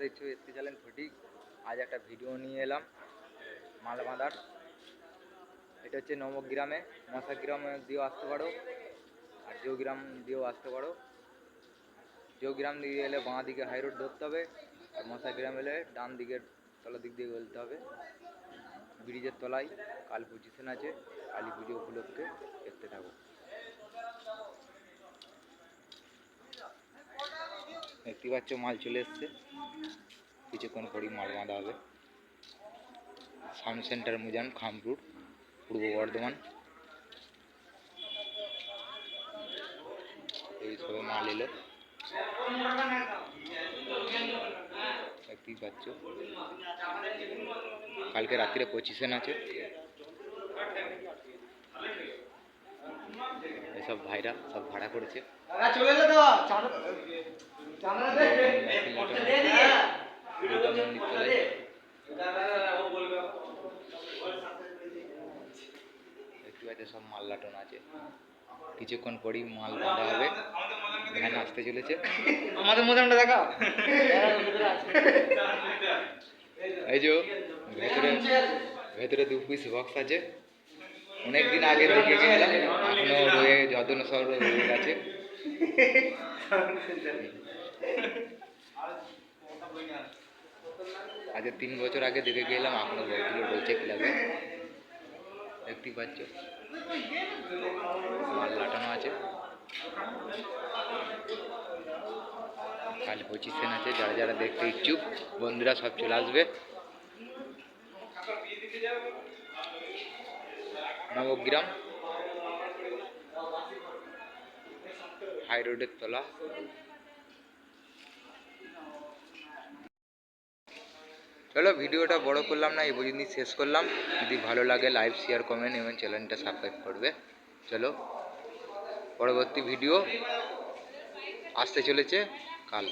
দেখছ এসতে চ্যালেঞ্জ সঠিক আজ একটা ভিডিও নিয়ে এলাম, মাল বাঁধার। এটা হচ্ছে নবগ্রামে, মশাগ্রামে দিয়েও আসতে পারো, আর জৌগ্রাম দিয়েও আসতে পারো। জৌগ্রাম দিয়ে এলে বাঁ দিকে হাই রোড ধরতে হবে, আর মশাগ্রাম এলে ডান দিকের তলা দিক দিয়ে বলতে হবে। ব্রিজের তলায় কাল পজিশন আছে, কালী পুজো উপলক্ষে দেখতে থাকো। দেখতে পাচ্ছ মাল চলে এসছে। কিছুক্ষণ পরই মাল বাঁধা হবে। সাউন্ড সেন্টার মুজান খামপুর পূর্ব বর্ধমান। এই মাল এলো। পাচ্ছ। কালকে রাত্রিরে পঁচিশন আছে এসব ভাইরা সব ভাড়া করেছে। দেখতে পাচ্ছ সব মাল লাটন আছে। কিছুক্ষণ পরেই মাল বাঁধা হবে। ভ্যান আসতে চলেছে। আমাদের মোটামুটি দেখা এই যে ভেতরে ভেতরে দু পিস বক্স আছে। অনেক দিন আগে দেখে গেলাম এখনও রয়ে যত্ন সব রয়ে গেছে। আজ তিন বছর আগে দেখে গেলাম, এখনও বইগুলো রয়েছে ক্লাবে দেখতেই পাচ্ছ। মাল লাটানো আছে। কাল পঁচিশন আছে যারা যারা দেখতে ইচ্ছুক, বন্ধুরা সব চলে আসবে। নবগ্রাম হাই রোডের তলা। চলো ভিডিওটা বড় করলাম না, এই পর্যন্ত শেষ করলাম। যদি ভালো লাগে লাইভ শেয়ার কমেন্ট এবং চ্যানেলটা সাবস্ক্রাইব করবে। চলো, পরবর্তী ভিডিও আসতে চলেছে। কাল।